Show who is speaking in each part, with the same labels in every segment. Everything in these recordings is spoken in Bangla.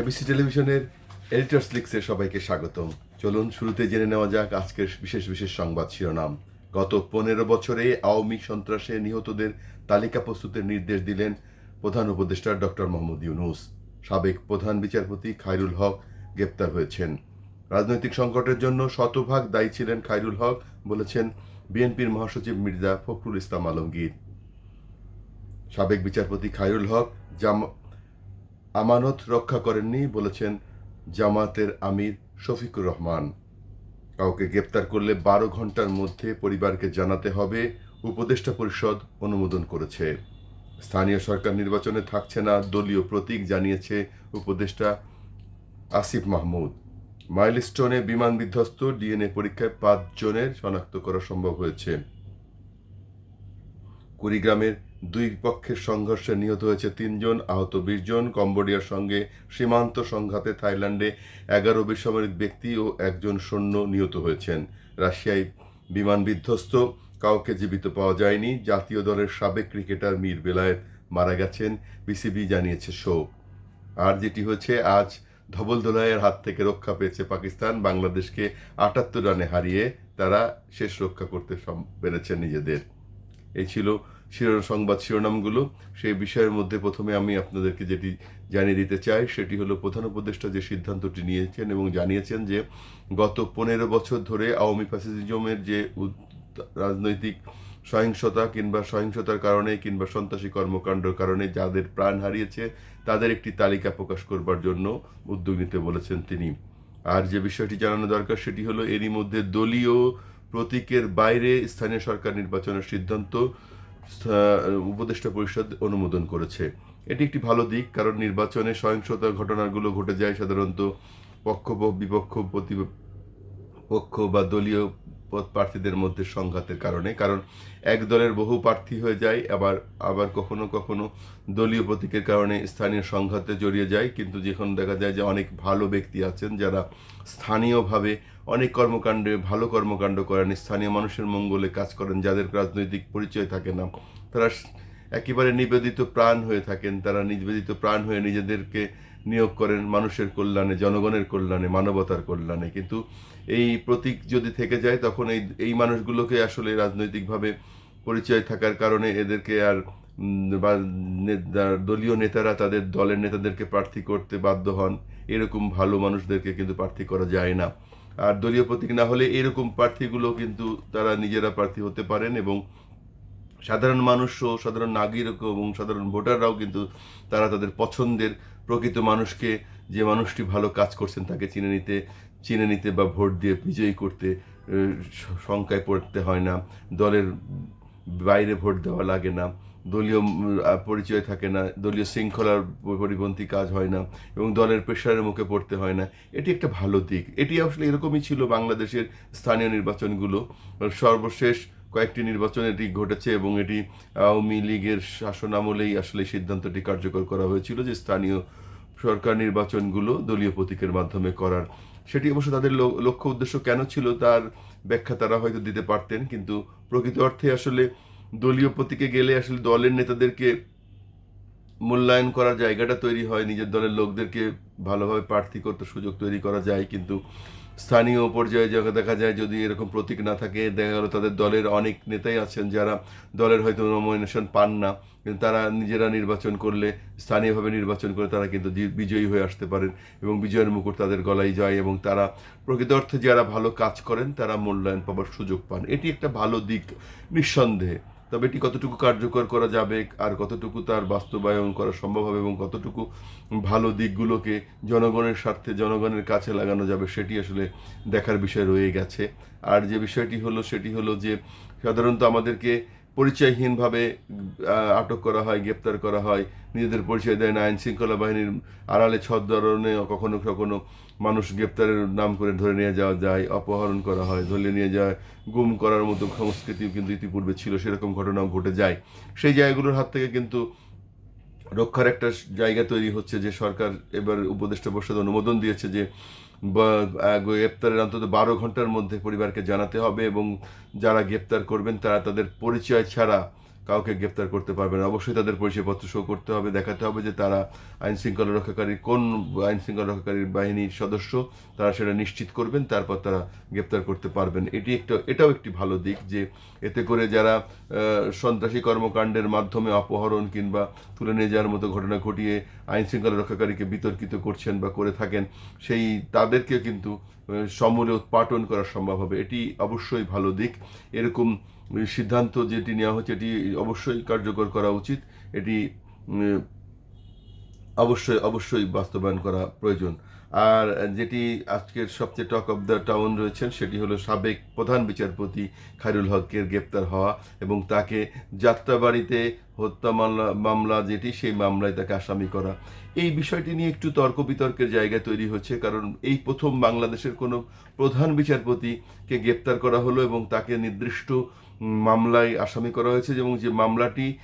Speaker 1: এবিসি টেলিভিশনের এডিটর্স লিক্সে সবাইকে স্বাগতম। চলুন শুরুতে জেনে নেওয়া যাক আজকের বিশেষ বিশেষ সংবাদ শিরোনাম। গত পনেরো বছরে আওয়ামী সন্ত্রাসে নিহতদের তালিকা প্রস্তুতের নির্দেশ দিলেন প্রধান উপদেষ্টা ডক্টর মোহাম্মদ ইউনুস। সাবেক প্রধান বিচারপতি খায়রুল হক গ্রেপ্তার হয়েছেন। রাজনৈতিক সংকটের জন্য শতভাগ দায়ী ছিলেন খায়রুল হক, বলেছেন বিএনপির মহাসচিব মির্জা ফখরুল ইসলাম আলমগীর। সাবেক বিচারপতি খায়রুল হক জাম আমানত রক্ষা করেননি বলেছেন জামাতের আমির শফিকুর রহমান। কাউকে গ্রেপ্তার করলে বারো ঘণ্টার মধ্যে পরিবারকে জানাতে হবে, উপদেষ্টা পরিষদ অনুমোদন করেছে। স্থানীয় সরকার নির্বাচনে থাকছে না দলীয় প্রতীক জানিয়েছে উপদেষ্টা আসিফ মাহমুদ। মাইলস্টোনে বিমান বিধ্বস্ত, ডিএনএ পরীক্ষায় পাঁচ জনের শনাক্ত করা সম্ভব হয়েছে। কুড়িগ্রামের দুই পক্ষের সংঘর্ষে নিহত হয়েছে তিনজন, আহত বিশ জন কম্বোডিয়ার সঙ্গে সীমান্ত সংঘাতে থাইল্যান্ডে এগারো বেসামরিক ব্যক্তি ও একজন সৈন্য নিহত হয়েছেন। রাশিয়ায় বিমান বিধ্বস্ত, কাউকে জীবিত পাওয়া যায়নি। জাতীয় দলের সাবেক ক্রিকেটার মীর বেলায়েত মারা গেছেন, বিসিবি জানিয়েছে শোক আর যেটি হচ্ছে আজ ধবল ধবলদোলাইয়ের হাত থেকে রক্ষা পেয়েছে পাকিস্তান। বাংলাদেশকে আটাত্তর রানে হারিয়ে তারা শেষ রক্ষা করতে পেরেছে নিজেদের। এই ছিল শিরো সংবাদ শিরোনামগুলো, সেই বিষয়ের মধ্যে প্রথমে আমি আপনাদেরকে যেটি জানিয়ে দিতে চাই, সেটি হলো প্রধান উপদেষ্টা যে সিদ্ধান্তটি নিয়েছেন এবং জানিয়েছেন যে গত পনেরো বছর ধরে আওয়ামী ফ্যাসিজমের যে রাজনৈতিক সহিংসতা কিংবা সহিংসতার কারণে কিংবা সন্ত্রাসী কর্মকাণ্ডের কারণে যাদের প্রাণ হারিয়েছে, তাদের একটি তালিকা প্রকাশ করবার জন্য উদ্যোগ নিতে বলেছেন তিনি। আর যে বিষয়টি জানানো দরকার, সেটি হলো এরই মধ্যে দলীয় প্রতীকের বাইরে স্থানীয় সরকার নির্বাচনের সিদ্ধান্ত উপদেষ্টা পরিষদ অনুমোদন করেছে। এটি একটি ভালো দিক, কারণ নির্বাচনে সহিংসতার ঘটনাগুলো ঘটে যায় সাধারণত পক্ষ বিপক্ষ প্রতি পক্ষ বা দলীয় পদ প্রার্থীদের মধ্যে সংঘাতের কারণে, কারণ এক দলের বহু প্রার্থী হয়ে যায়, আবার আবার কখনো কখনো দলীয় প্রতীকের কারণে স্থানীয় সংঘাতে জড়িয়ে যায়, কিন্তু যখন দেখা যায় যে অনেক ভালো ব্যক্তি আছেন যারা স্থানীয়ভাবে অনেক কর্মকাণ্ডে, ভালো কর্মকাণ্ড করেন, স্থানীয় মানুষের মঙ্গলে কাজ করেন, যাদের রাজনৈতিক পরিচয় থাকে না, তারা একেবারে নিবেদিত প্রাণ হয়ে থাকেন, তারা নিবেদিত প্রাণ হয়ে নিজেদেরকে নিয়োগ করেন মানুষের কল্যাণে, জনগণের কল্যাণে, মানবতার কল্যাণে, কিন্তু এই প্রতীক যদি থেকে যায়, তখন এই এই মানুষগুলোকে আসলে রাজনৈতিকভাবে পরিচয় থাকার কারণে এদেরকে আর বা দলীয় নেতারা তাদের দলের নেতাদেরকে প্রার্থী করতে বাধ্য হন। এরকম ভালো মানুষদেরকে কিন্তু প্রার্থী করা যায় না। আর দলীয় প্রতীক না হলে এরকম প্রার্থীগুলো কিন্তু তারা নিজেরা প্রার্থী হতে পারেন এবং সাধারণ মানুষও, সাধারণ নাগরিক এবং সাধারণ ভোটাররাও কিন্তু তারা তাদের পছন্দের প্রকৃত মানুষকে, যে মানুষটি ভালো কাজ করছেন তাকে চিনে নিতে চিনে নিতে বা ভোট দিয়ে বিজয়ী করতে শঙ্কায় পড়তে হয় না। দলের বাইরে ভোট দেওয়া লাগে না। দলীয় পরিচয় থাকে না। দলীয় শৃঙ্খলার পরিপন্থী কাজ হয় না এবং দলের প্রেশারের মুখে পড়তে হয় না। এটি একটা ভালো দিক। এটি আসলে এরকমই ছিল বাংলাদেশের স্থানীয় নির্বাচনগুলো। সর্বশেষ কয়েকটি নির্বাচন এটি ঘটেছে এবং এটি আওয়ামী লীগের শাসন আমলেই আসলে সিদ্ধান্তটি কার্যকর করা হয়েছিল যে স্থানীয় সরকার নির্বাচনগুলো দলীয় প্রতীকের মাধ্যমে করার। সেটি অবশ্য তাদের লক্ষ্য উদ্দেশ্য কেন ছিল তার ব্যাখ্যা তারা হয়তো দিতে পারতেন, কিন্তু প্রকৃত অর্থে আসলে দলীয় প্রতীকে গেলে আসলে দলের নেতাদেরকে মূল্যায়ন করার জায়গাটা তৈরি হয়, নিজের দলের লোকদেরকে ভালোভাবে প্রার্থী করতে সুযোগ তৈরি করা যায়, কিন্তু স্থানীয় পর্যায়ে জায়গা দেখা যায় যদি এরকম প্রতীক না থাকে, দেখা গেল তাদের দলের অনেক নেতাই আছেন যারা দলের হয়তো নমিনেশন পান না। কিন্তু তারা নিজেরা নির্বাচন করলে, স্থানীয়ভাবে নির্বাচন করে তারা কিন্তু বিজয়ী হয়ে আসতে পারেন এবং বিজয়ের মুকুট তাদের গলায় যায় এবং তারা প্রকৃত অর্থে যারা ভালো কাজ করেন, তারা মূল্যায়ন পাবার সুযোগ পান। এটি একটা ভালো দিক নিঃসন্দেহে। তবে এটি কতটুকু কার্যকর করা যাবে, আর কতটুকু তার বাস্তবায়ন করা সম্ভব হবে এবং কতটুকু ভালো দিকগুলোকে জনগণের স্বার্থে, জনগণের কাছে লাগানো যাবে, সেটি আসলে দেখার বিষয় রয়ে গেছে। আর যে বিষয়টি হলো, সেটি হলো যে সাধারণত আমাদেরকে পরিচয়হীনভাবে আটক করা হয়, গ্রেপ্তার করা হয়। নিজেদের পরিচয় দেয় না। আইন শৃঙ্খলা বাহিনীর আড়ালে ছদ্মরণে কখনো কখনো মানুষ গ্রেপ্তারের নাম করে ধরে নিয়ে যাওয়া যায়, অপহরণ করা হয়, ধরে নিয়ে যায়। গুম করার মতো সংস্কৃতি কিন্তু ইতিপূর্বে ছিল, সেরকম ঘটনাও ঘটে যায়। সেই জায়গাগুলোর হাত থেকে কিন্তু রক্ষার একটা জায়গা তৈরি হচ্ছে যে সরকার এবার উপদেষ্টা পরিষদ অনুমোদন দিয়েছে যে গ্রেপ্তারের অন্তত বারো ঘণ্টার মধ্যে পরিবারকে জানাতে হবে এবং যারা গ্রেপ্তার করবেন তারা তাদের পরিচয় ছাড়া কাউকে গ্রেপ্তার করতে পারবে না। অবশ্যই তাদের পরিচয়পত্র শো করতে হবে, দেখাতে হবে যে তারা আইন শৃঙ্খলা রক্ষাকারী, কোন আইন শৃঙ্খলা রক্ষাকারী বাহিনীর সদস্য, তারা সেটা নিশ্চিত করবেন, তারপর তারা গ্রেপ্তার করতে পারবেন। এটি একটা, এটাও একটি ভালো দিক যে এতে করে যারা সন্ত্রাসী কর্মকাণ্ডের মাধ্যমে অপহরণ কিংবা তুলে নিয়ে যাওয়ার মতো ঘটনা ঘটিয়ে আইন শৃঙ্খলা রক্ষাকারীকে বিতর্কিত করছেন বা করে থাকেন, সেই তাদেরকে কিন্তু সমূলে উৎপাটন করা সম্ভব হবে। এটি অবশ্যই ভালো দিক। এরকম সিদ্ধান্ত যেটি নেওয়া হচ্ছে, এটি অবশ্যই কার্যকর করা উচিত। এটি অবশ্যই অবশ্যই বাস্তবায়ন করা প্রয়োজন। আর যেটি আজকের সবচেয়ে টক অফ দ্য টাউন রয়েছেন, সেটি হলো সাবেক প্রধান বিচারপতি খায়রুল হকের গ্রেপ্তার হওয়া এবং তাকে যাত্রাবাড়িতে হত্যা মামলা মামলা যেটি, সেই মামলায় তাকে আসামি করা। এই বিষয়টি নিয়ে একটু তর্ক বিতর্কের জায়গা তৈরি হচ্ছে, কারণ এই প্রথম বাংলাদেশের কোনো প্রধান বিচারপতিকে গ্রেপ্তার করা হলো এবং তাকে নির্দিষ্ট মামলায় আসামি করা হয়েছে এবং যে মামলাটি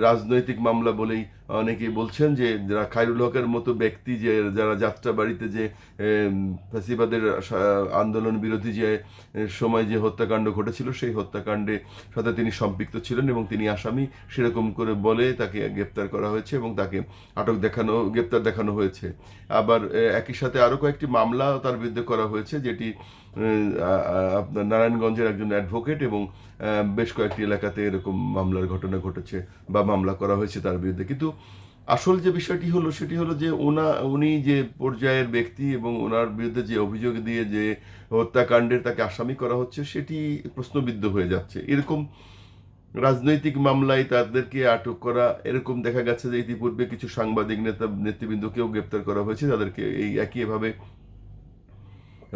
Speaker 1: রাজনৈতিক মামলা বলেই অনেকেই বলছেন যে যারা খায়রুল হকের মতো ব্যক্তি যে, যারা যাত্রা বাড়িতে যে সা- আন্দোলন বিরোধী যে সময় যে হত্যাকাণ্ড ঘটেছিল, সেই হত্যাকাণ্ডে সাথে তিনি সম্পৃক্ত ছিলেন এবং তিনি আসামি সেরকম করে বলে তাকে গ্রেপ্তার করা হয়েছে এবং তাকে আটক দেখানো, গ্রেপ্তার দেখানো হয়েছে। আবার একই সাথে আরও কয়েকটি মামলা তার বিরুদ্ধে করা হয়েছে যেটি আপনার নারায়ণগঞ্জের একজন অ্যাডভোকেট এবং বেশ কয়েকটি এলাকাতে এরকম মামলার ঘটনা ঘটেছে বা মামলা করা হয়েছে তার বিরুদ্ধে। কিন্তু আসল যে বিষয়টি হলো, সেটি হলো যে ওনা, উনি যে পর্যায়ের ব্যক্তি এবং ওনার বিরুদ্ধে যে অভিযোগ দিয়ে যে হত্যাকাণ্ডের তাকে আসামি করা হচ্ছে, সেটি প্রশ্নবিদ্ধ হয়ে যাচ্ছে। এরকম রাজনৈতিক মামলায় তাদেরকে আটক করা, এরকম দেখা গেছে যে ইতিপূর্বে কিছু সাংবাদিক নেতা, নেতৃবৃন্দকেও গ্রেপ্তার করা হয়েছে। তাদেরকে এই একইভাবে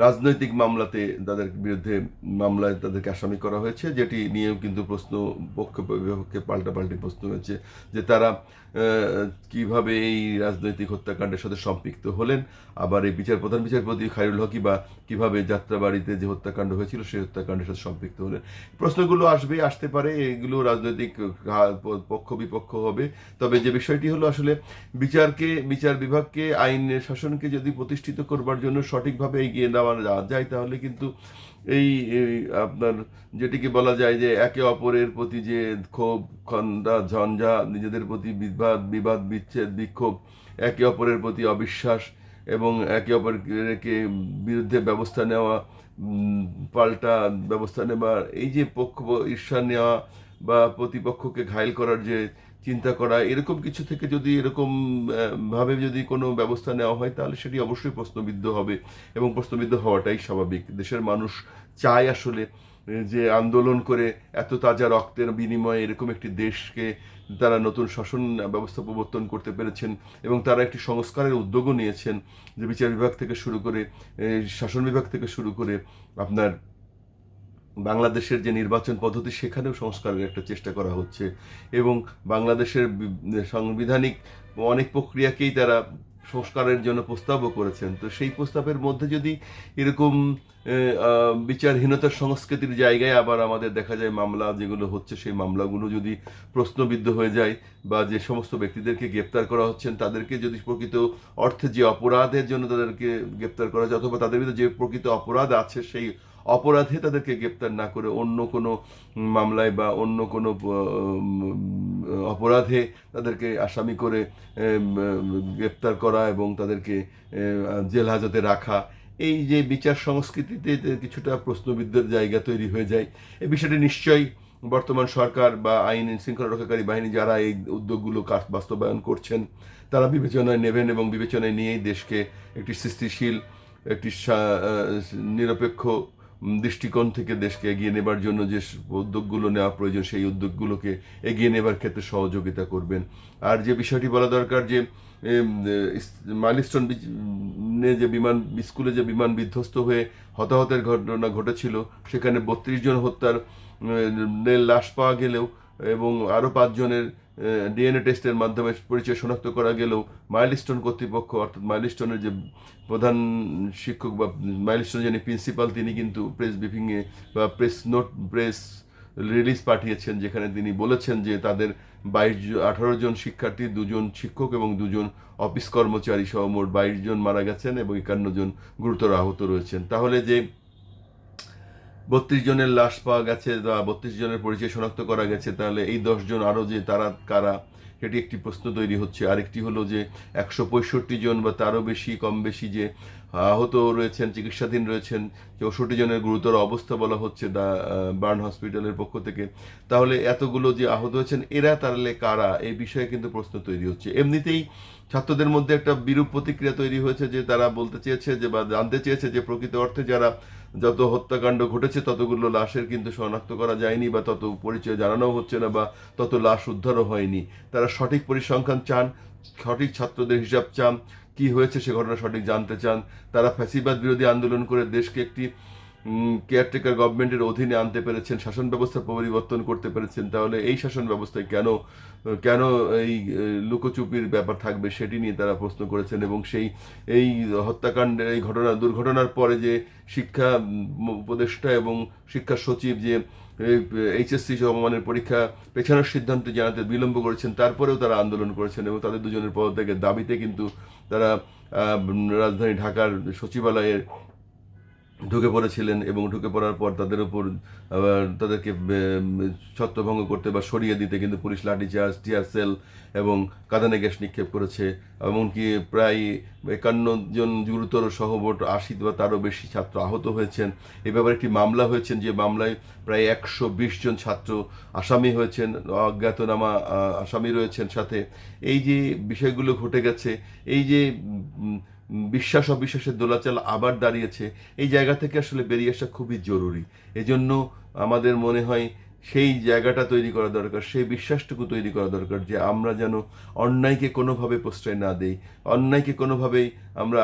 Speaker 1: রাজনৈতিক মামলাতে তাদের বিরুদ্ধে মামলায় তাদেরকে আসামি করা হয়েছে, যেটি নিয়েও কিন্তু প্রশ্ন পক্ষ বিপক্ষে পাল্টাপাল্টি প্রশ্ন হয়েছে যে তারা কীভাবে এই রাজনৈতিক হত্যাকাণ্ডের সাথে সম্পৃক্ত হলেন, আবার এই বিচার প্রধান বিচারপতি খায়রুল হকি বা কীভাবে যাত্রাবাড়িতে যে হত্যাকাণ্ড হয়েছিল সেই হত্যাকাণ্ডের সাথে সম্পৃক্ত হলেন। প্রশ্নগুলো আসবে, আসতে পারে, এগুলো রাজনৈতিক পক্ষ বিপক্ষ হবে, তবে যে বিষয়টি হলো আসলে বিচারকে, বিচার বিভাগকে আইনের শাসনকে যদি প্রতিষ্ঠিত করবার জন্য সঠিকভাবে এগিয়ে নেওয়া যা- যায় তাহলে কিন্তু এই আপনার যেটিকে বলা যায় যে একে অপরের প্রতি যে ক্ষোভ খন্দা ঝঞ্ঝা, নিজেদের প্রতি বিবাদ বিবাদ, বিচ্ছেদ, বিক্ষোভ, একে অপরের প্রতি অবিশ্বাস এবং একে অপরকে বিরুদ্ধে ব্যবস্থা নেওয়া পাল্টা ব্যবস্থা নেওয়া, এই যে পক্ষ ঈর্ষা নেওয়া বা প্রতিপক্ষকে ঘায়ল করার যে চিন্তা করা, এরকম কিছু থেকে যদি এরকম ভাবে যদি কোনো ব্যবস্থা নেওয়া হয়, তাহলে সেটি অবশ্যই প্রশ্নবিদ্ধ হবে এবং প্রশ্নবিদ্ধ হওয়াটাই স্বাভাবিক। দেশের মানুষ চায় আসলে যে আন্দোলন করে এত তাজা রক্তের বিনিময়ে এরকম একটি দেশকে তারা নতুন শাসন ব্যবস্থা প্রবর্তন করতে পেরেছেন এবং তারা একটি সংস্কারের উদ্যোগও নিয়েছেন যে বিচার বিভাগ থেকে শুরু করে শাসন বিভাগ থেকে শুরু করে আপনার বাংলাদেশের যে নির্বাচন পদ্ধতি, সেখানেও সংস্কারের একটা চেষ্টা করা হচ্ছে এবং বাংলাদেশের সাংবিধানিক অনেক প্রক্রিয়াকেই তারা সংস্কারের জন্য প্রস্তাবও করেছেন। তো সেই প্রস্তাবের মধ্যে যদি এরকম বিচারহীনতার সংস্কৃতির জায়গায় আবার আমাদের দেখা যায় মামলা যেগুলো হচ্ছে, সেই মামলাগুলো যদি প্রশ্নবিদ্ধ হয়ে যায় বা যে সমস্ত ব্যক্তিদেরকে গ্রেপ্তার করা হচ্ছেন তাদেরকে যদি প্রকৃত অর্থে যে অপরাধের জন্য তাদেরকে গ্রেপ্তার করা যায় অথবা তাদের বিরুদ্ধে যে প্রকৃত অপরাধ আছে, সেই অপরাধে তাদেরকে গ্রেপ্তার না করে অন্য কোনো মামলায় বা অন্য কোনো অপরাধে তাদেরকে আসামি করে গ্রেপ্তার করা এবং তাদেরকে উম, জেল হাজতে রাখা এই যে বিচার সংস্কৃতিতে কিছুটা প্রশ্নবিদ্ধের জায়গা তৈরি হয়ে যায় এই বিষয়টি নিশ্চয়ই বর্তমান সরকার বা আইন শৃঙ্খলা রক্ষাকারী বাহিনী যারা এই উদ্যোগগুলো কাজ বাস্তবায়ন করছেন তারা বিবেচনায় নেবেন এবং বিবেচনায় নিয়েই দেশকে একটি সৃষ্টিশীল একটি নিরপেক্ষ দৃষ্টিকোণ থেকে দেশকে এগিয়ে নেবার জন্য যে উদ্যোগগুলো নেওয়া প্রয়োজন, সেই উদ্যোগগুলোকে এগিয়ে নেবার ক্ষেত্রে সহযোগিতা করবেন। আর যে বিষয়টি বলা দরকার যে মাইলস্টোন যে বিমান, স্কুলে যে বিমান বিধ্বস্ত হয়ে হতাহতের ঘটনা ঘটেছিল, সেখানে বত্রিশ জন হত্যার লাশ পাওয়া গেলেও এবং আরও পাঁচজনের ডিএনএ টেস্টের মাধ্যমে পরিচয় শনাক্ত করা গেলেও মাইলস্টোন কর্তৃপক্ষ, অর্থাৎ মাইলস্টোনের যে প্রধান শিক্ষক বা মাইলস্টোন যিনি প্রিন্সিপাল তিনি কিন্তু প্রেস ব্রিফিংয়ে বা প্রেস নোট প্রেস রিলিজ পাঠিয়েছেন, যেখানে তিনি বলেছেন যে তাদের বাইশ আঠারো জন শিক্ষার্থী, দুজন শিক্ষক এবং দুজন অফিস কর্মচারী সহ মোট বাইশ জন মারা গেছেন এবং একান্ন জন গুরুতর আহত রয়েছেন। তাহলে যে বত্রিশ জনের লাশ পাওয়া গেছে বা বত্রিশ জনের পরিচয় শনাক্ত করা গেছে, তাহলে এই দশজন আরও যে তারা, কারা, সেটি একটি প্রশ্ন তৈরি হচ্ছে। আরেকটি হলো যে একশো পঁয়ষট্টি জন বা তারও বেশি, কম বেশি যে আহত রয়েছেন, চিকিৎসাধীন রয়েছেন, চৌষট্টি জনের গুরুতর অবস্থা বলা হচ্ছে দা বার্ন হসপিটালের পক্ষ থেকে। তাহলে এতগুলো যে আহত হয়েছেন, এরা তাহলে কারা? এই বিষয়ে কিন্তু প্রশ্ন তৈরি হচ্ছে। এমনিতেই ছাত্রদের মধ্যে একটা বিরূপ প্রতিক্রিয়া তৈরি হয়েছে যে তারা বলতে চেয়েছে যে বা জানতে চেয়েছে যে প্রকৃত অর্থে যারা যত হত্যাকাণ্ড ঘটেছে, ততগুলো লাশের কিন্তু শনাক্ত করা যায়নি বা তত পরিচয় জানানো হচ্ছে না বা তত লাশ উদ্ধারও হয়নি। তারা সঠিক পরিসংখ্যান চান, সঠিক ছাত্রদের হিসাব চান, কি হয়েছে সে ঘটনা সঠিক জানতে চান। তারা ফ্যাসিবাদ বিরোধী আন্দোলন করে দেশকে একটি কেয়ারটেকার গভর্নমেন্টের অধীনে আনতে পেরেছেন, শাসন ব্যবস্থা পরিবর্তন করতে পেরেছেন, তাহলে এই শাসন ব্যবস্থায় কেন কেন এই লুকোচুপির ব্যাপার থাকবে সেটি নিয়ে তারা প্রশ্ন করেছেন এবং সেই, এই হত্যাকাণ্ডের, এই ঘটনা, দুর্ঘটনার পরে যে শিক্ষা উপদেষ্টা এবং শিক্ষা সচিব যে এইচএসসি সমমানের পরীক্ষা পেছানোর সিদ্ধান্ত জানাতে বিলম্ব করেছেন, তারপরেও তারা আন্দোলন করেছেন এবং তাদের দুজনের পদত্যাগের দাবিতে কিন্তু তারা রাজধানী ঢাকার সচিবালয়ের ঢুকে পড়েছিলেন এবং ঢুকে পড়ার পর তাদের উপর তাদেরকে ছত্রভঙ্গ করতে বা সরিয়ে দিতে কিন্তু পুলিশ লাঠিচার্জ টিয়ার সেল এবং কাঁদানে গ্যাস নিক্ষেপ করেছে। এমনকি প্রায় একান্ন জন গুরুতর সহবট আশি বা তারও বেশি ছাত্র আহত হয়েছেন। এ ব্যাপারে একটি মামলা হয়েছেন যে মামলায় প্রায় একশো বিশ জন ছাত্র আসামি হয়েছেন, অজ্ঞাতনামা আসামি রয়েছেন সাথে। এই যে বিষয়গুলো ঘটে গেছে, এই যে বিশ্বাস অবিশ্বাসের দোলাচাল আবার দাঁড়িয়েছে। এই জায়গা থেকে আসলে বেরিয়ে আসা খুবই জরুরি। এজন্য আমাদের মনে হয় সেই জায়গাটা তৈরি করা দরকার, সেই বিশ্বাসটুকু তৈরি করা দরকার যে আমরা যেন অন্যায়কে কোনোভাবে প্রশ্রয় না দেই, অন্যায়কে কোনোভাবেই আমরা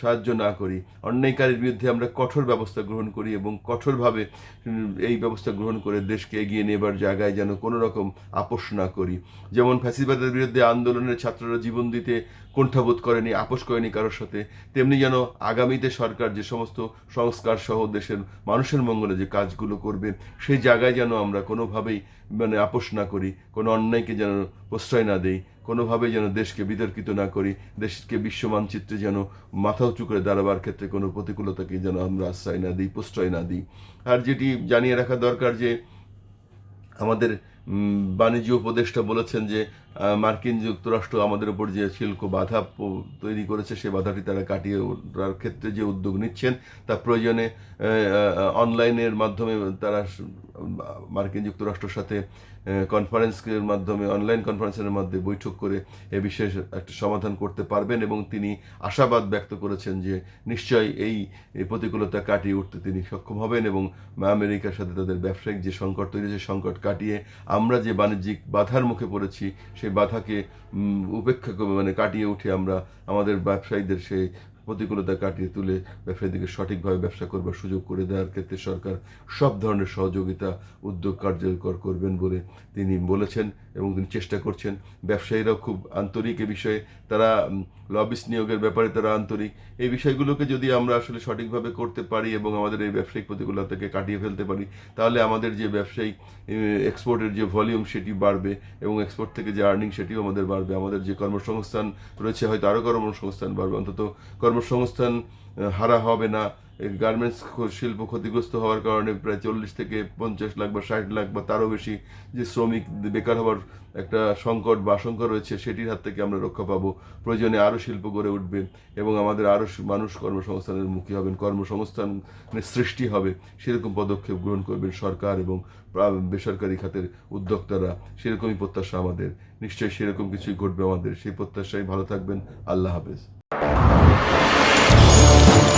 Speaker 1: সাহায্য না করি, অন্যায়কারীর বিরুদ্ধে আমরা কঠোর ব্যবস্থা গ্রহণ করি এবং কঠোরভাবে এই ব্যবস্থা গ্রহণ করে দেশকে এগিয়ে নেবার জায়গায় যেন কোনো রকম আপোষ না করি। যেমন ফ্যাসিবাদের বিরুদ্ধে আন্দোলনের ছাত্ররা জীবন দিতে কুণ্ঠাবোধ করেনি, আপোষ করেনি কারোর সাথে। তেমনি যেন আগামীতে সরকার যে সমস্ত সংস্কার সহ দেশের মানুষের মঙ্গলে যে কাজগুলো করবে, সেই জায়গায় যেন আমরা কোনোভাবেই মানে আপোষ না করি, কোনো অন্যায়কে যেন প্রশ্রয় না দেই, কোনোভাবেই যেন দেশকে বিতর্কিত না করি, দেশকে বিশ্ব মানচিত্রে যেন মাথা উঁচু করে দাঁড়াবার ক্ষেত্রে কোনো প্রতিকূলতাকে যেন আমরা আশ্রয় না দিই, প্রশ্রয় না দিই। আর যেটি জানিয়ে রাখা দরকার যে আমাদের বাণিজ্য উপদেষ্টা বলেছেন যে মার্কিন যুক্তরাষ্ট্র আমাদের উপর যে শিল্প বাধা তৈরি করেছে সেই বাধাটি তারা কাটিয়ে ওঠার ক্ষেত্রে যে উদ্যোগ নিচ্ছেন, তা প্রয়োজনে অনলাইনের মাধ্যমে তারা মার্কিন যুক্তরাষ্ট্রের সাথে কনফারেন্সের মাধ্যমে, অনলাইন কনফারেন্সের মাধ্যমে বৈঠক করে এ বিষয়ে একটা সমাধান করতে পারবেন এবং তিনি আশাবাদ ব্যক্ত করেছেন যে নিশ্চয়ই এই প্রতিকূলতা কাটিয়ে উঠতে তিনি সক্ষম হবেন এবং আমেরিকার সাথে তাদের ব্যবসায়িক যে সংকট তৈরি হয়েছে, সংকট কাটিয়ে আমরা যে বাণিজ্যিক বাধার মুখে পড়েছি সেই বাধাকে উপেক্ষা মানে কাটিয়ে উঠে আমরা আমাদের ব্যবসায়ীদের সেই প্রতিকূলতা কাটিয়ে তুলে ব্যবসায়ীদেরকে সঠিকভাবে ব্যবসা করবার সুযোগ করে দেওয়ার ক্ষেত্রে সরকার সব ধরনের সহযোগিতা, উদ্যোগ কার্যকর করবেন বলে তিনি বলেছেন এবং তিনি চেষ্টা করছেন। ব্যবসায়ীরাও খুব আন্তরিক এ বিষয়ে, তারা লবিস নিয়োগের ব্যাপারে তারা আন্তরিক। এই বিষয়গুলোকে যদি আমরা আসলে সঠিকভাবে করতে পারি এবং আমাদের এই ব্যবসায়িক প্রতিকূলতাকে কাটিয়ে ফেলতে পারি, তাহলে আমাদের যে ব্যবসায়িক এক্সপোর্টের যে ভলিউম সেটি বাড়বে এবং এক্সপোর্ট থেকে যে আর্নিং সেটিও আমাদের বাড়বে। আমাদের যে কর্মসংস্থান রয়েছে, হয়তো আরও কর্মসংস্থান বাড়বে। অন্তত কর্মসংস্থান হারা হবে না। গার্মেন্টস শিল্প ক্ষতিগ্রস্ত হওয়ার কারণে প্রায় চল্লিশ থেকে পঞ্চাশ লাখ বা ষাট লাখ বা তারও বেশি যে শ্রমিক বেকার হওয়ার একটা সংকট বা আশঙ্কা রয়েছে, সেটির হাত থেকে আমরা রক্ষা পাবো। প্রয়োজনে আরও শিল্প গড়ে উঠবে এবং আমাদের আরও মানুষ কর্মসংস্থানের মুখী হবেন, কর্মসংস্থানের সৃষ্টি হবে, সেরকম পদক্ষেপ গ্রহণ করবেন সরকার এবং বেসরকারি খাতের উদ্যোক্তারা। সেরকমই প্রত্যাশা আমাদের। নিশ্চয়ই সেরকম কিছুই ঘটবে আমাদের। সেই প্রত্যাশায় ভালো থাকবেন। আল্লাহ হাফেজ। Thank you.